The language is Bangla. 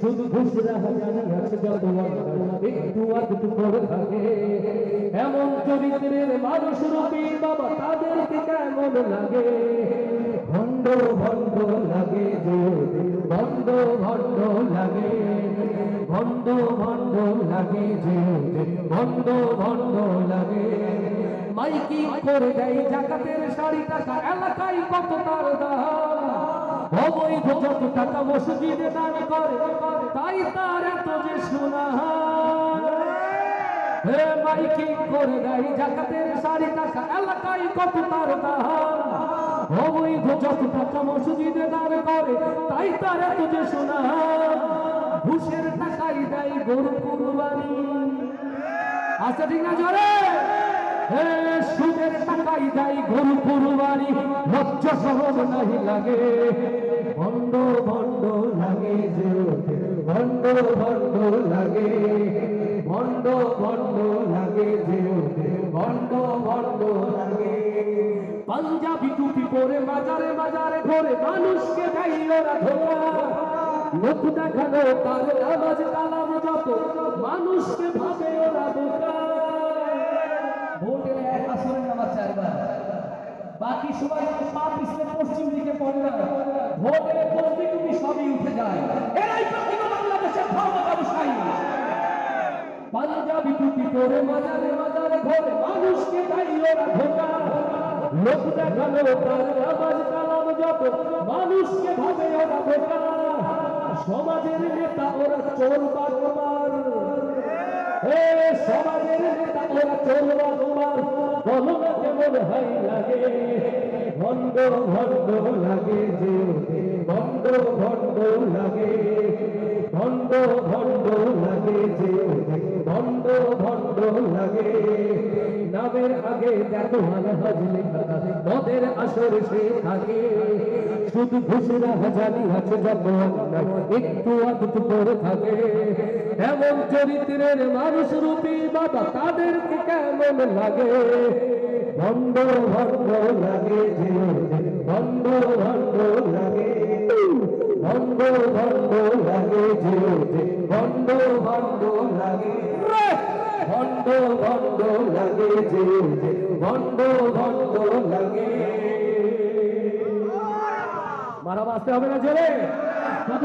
শুধু ঘুষরা হাজারি আছে যত একটু একটু করে থাকে। এমন চরিত্রের মানুষ রূপী বাবা তাদেরকে কেমন লাগে? ভণ্ড ভণ্ড যে ভণ্ড ভণ্ড লাগে। মাইকি তার দাম। অবৈধ যত টাকা মসজিদে দান করে, তাই তার এত যে শোনা হে করে দেয় জাকাতের শাড়ি টাকা এলাকায় কত তার যত টাকা মসজিদে দান করে, তাই তার এত যে শোনা ঘুষের দেয় গরু কুরবানি। আচ্ছা ঠিক না সুদের টাকাই দেয় গরু কুরবানি সহজ নাহি লাগে। ভণ্ড ভণ্ড লাগে যে ভণ্ড ভণ্ড লাগে। ভণ্ড ভণ্ড লাগে যে ভণ্ড ভণ্ড লাগে। পাঞ্জাবি টুপি পরে বাজারে বাজারে ঘরে মানুষকে দেয় ওরা লোক দেখানো তার নামাজ কালাম যত। মানুষকে ভাবে ওরা বোকা। ভোটের এক আসরের নামাজ চারবার। বাকি সময় পা পিছলে পশ্চিম দিকে পড়ে না। ভোটের তসবি টুপি সবই উঠে যায়। এরাই প্রকৃত বাংলাদেশের ধর্ম ব্যবসায়ী পাঞ্জাবি টুপি পরে মাজারে মাজারে ঘরে মানুষকে দেয় ওরা ধোকা লোক দেখানো তার নামাজ কালাম যত। মানুষকে ভাবে ওরা বোকা। সমাজের নেতা, ওরা চোর বাটমার এ সমাজের নেতা, ওরা চোর বাটমার বলো না কেমন হাই লাগে, ভণ্ড ভণ্ড লাগে যে ভণ্ড ভণ্ড লাগে, ভণ্ড ভণ্ড লাগে যে ভণ্ড ভণ্ড লাগে। নামের আগে দেখো হাজলে খাতা মদের আসর সে থাকে। শুধু ঘুষরা হাজারি যত একটু আধটু করে থাকে। এমন চরিত্রের মানুষ রূপী বাবা তাদেরকে কেমন লাগে? ভণ্ড ভণ্ড লাগে ভণ্ড ভণ্ড লাগে। লাগে ভণ্ড ভণ্ড লাগে। ভণ্ড ভণ্ড লাগে লাগে। মারা বাঁচতে হবে না জোরে